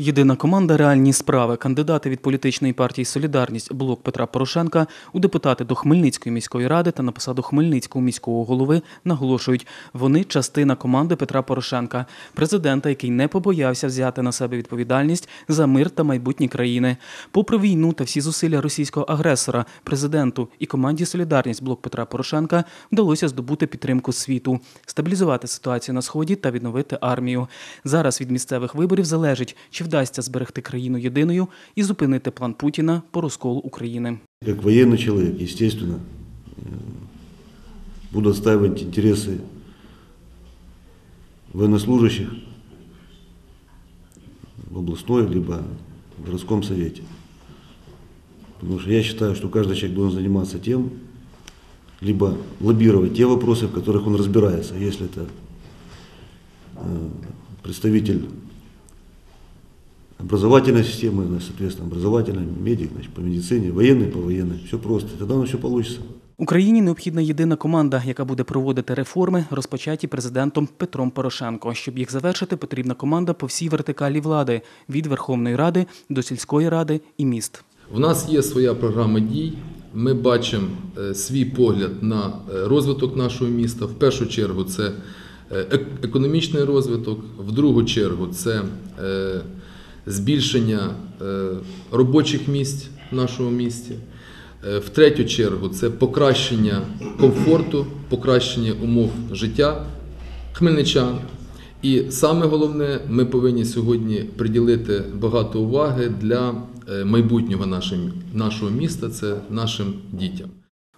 Єдина команда реальні справи. Кандидати від політичної партії Солідарність блок Петра Порошенка у депутати до Хмельницької міської ради та на посаду Хмельницького міського голови наголошують, вони частина команди Петра Порошенка, президента, який не побоявся взяти на себе відповідальність за мир та майбутнє країни. Попри війну та всі зусилля російського агресора, президенту і команді Солідарність блок Петра Порошенка вдалося здобути підтримку світу, стабілізувати ситуацію на сході та відновити армію. Зараз від місцевих виборів залежить, чи вдасться зберегти країну єдиною і зупинити план Путіна по розколу України. Как военный человек, естественно, э, буду отстаивать интересы военнослужащих в областной либо в городском совете. Потому что я считаю, что каждый человек должен заниматься тем, либо лоббировать те вопросы, в которых он разбирается. Если это э, представитель образовательной системы, значит, соответственно, образовательной, медик, значит, по медицине, военный по военной. Все просто. Тогда у нас все получится. Україні необхідна єдина команда, яка буде проводити реформи, розпочаті президентом Петром Порошенко. Щоб їх завершити, потрібна команда по всій вертикалі влади від Верховної Ради до сільської ради і міст. В нас є своя програма дій. Ми бачимо е, свій погляд на е, розвиток нашого міста. В першу чергу це е, економічний розвиток, в другу чергу це збільшення е, робочих місць в нашому місті. Е, В третю чергу це покращення комфорту, покращення умов життя хмельничан. І саме головне, ми повинні сьогодні приділити багато уваги для е, майбутнього нашого міста, це нашим дітям.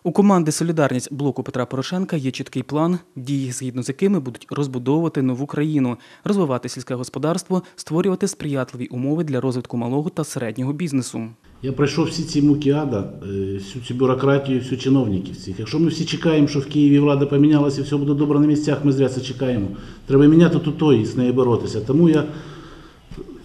У команди Солідарність блоку Петра Порошенка є чіткий план, дії, згідно з якими будуть розбудовувати нову країну, розвивати сільське господарство, створювати сприятливі умови для розвитку малого та середнього бізнесу. Я пройшов всі ці муки ада, е, всю цю бюрократію, всю чиновників всіх. Якщо ми всі чекаємо, що в Києві влада помінялася, все буде добре на місцях, ми зря це чекаємо. Треба міняти тут то і з нею боротися. Тому я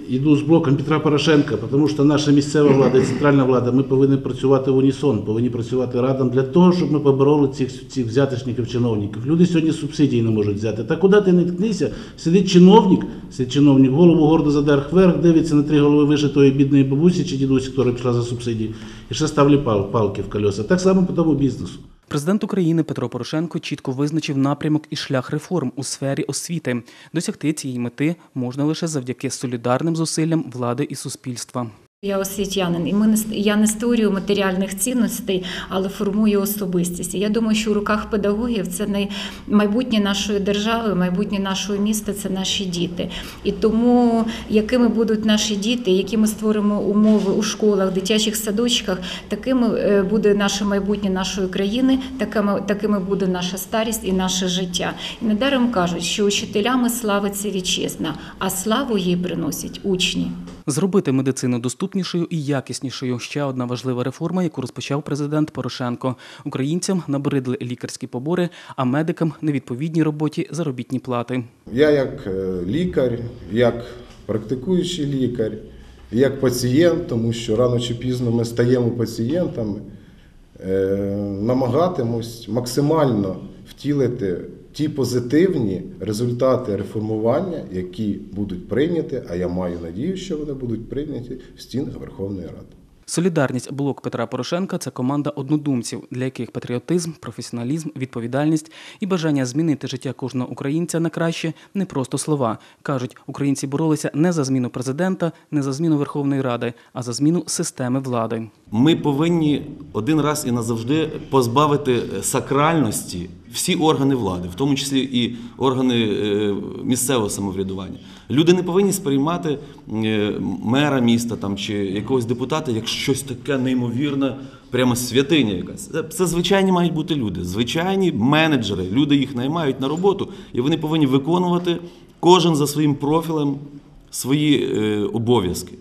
йду з блоком Петра Порошенка, тому що наша місцева влада і центральна влада, ми повинні працювати в унісон, повинні працювати радом для того, щоб ми побороли цих, цих взяточників, чиновників. Люди сьогодні субсидії не можуть взяти. Та куди ти не ткнися, сидить чиновник, сидить чиновник, голову гордо задер вверх, дивиться на три голови вище тої бідної бабусі чи дідусі, яка пішла за субсидії, і ще пал, палки в колеса. Так само по тому бізнесу. Президент України Петро Порошенко чітко визначив напрямок і шлях реформ у сфері освіти. Досягти цієї мети можна лише завдяки солідарним зусиллям влади і суспільства. Я освітянин, і ми не я не створюю матеріальних цінностей, але формую особистість. І я думаю, що у руках педагогів це не майбутнє нашої держави, майбутнє нашого міста це наші діти. І тому, якими будуть наші діти, які ми створимо умови у школах, дитячих садочках, такими е, буде наше майбутнє нашої країни, такими, такими буде наша старість і наше життя. І недаром кажуть, що учителями славиться вітчизна, а славу їй приносять учні. Зробити медицину доступнішою і якіснішою ще одна важлива реформа, яку розпочав президент Порошенко. Українцям набридли лікарські побори, а медикам невідповідній роботі заробітні плати. Я як е, лікар, як практикуючий лікар, як пацієнт, тому що рано чи пізно ми стаємо пацієнтами, е, намагатимусь максимально втілити ті позитивні результати реформування, які будуть прийняті, а я маю надію, що вони будуть прийняті в стінах Верховної Ради. Солідарність блок Петра Порошенка це команда однодумців, для яких патріотизм, професіоналізм, відповідальність і бажання змінити життя кожного українця на краще не просто слова. кажуть, українці боролися не за зміну президента, не за зміну Верховної Ради, а за зміну системи влади. Ми повинні один раз і назавжди позбавити сакральності всі органи влади, в тому числі і органи е, місцевого самоврядування. Люди не повинні сприймати е, мера міста там чи якогось депутата як щось таке неймовірне, прямо святиня якась. Це, звичайні мають бути люди, звичайні менеджери. Люди їх наймають на роботу, і вони повинні виконувати кожен за своїм профілем свої е, обов'язки.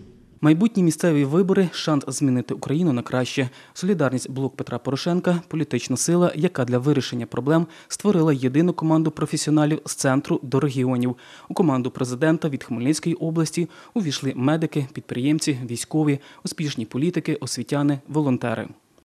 Майбутні місцеві вибори шанс змінити Україну на краще. Солідарність блок Петра Порошенка політична сила, яка для вирішення проблем створила єдину команду професіоналів з центру до регіонів. У команду президента від Хмельницької області увійшли медики, підприємці, військові, успішні політики, освітяни, волонтери.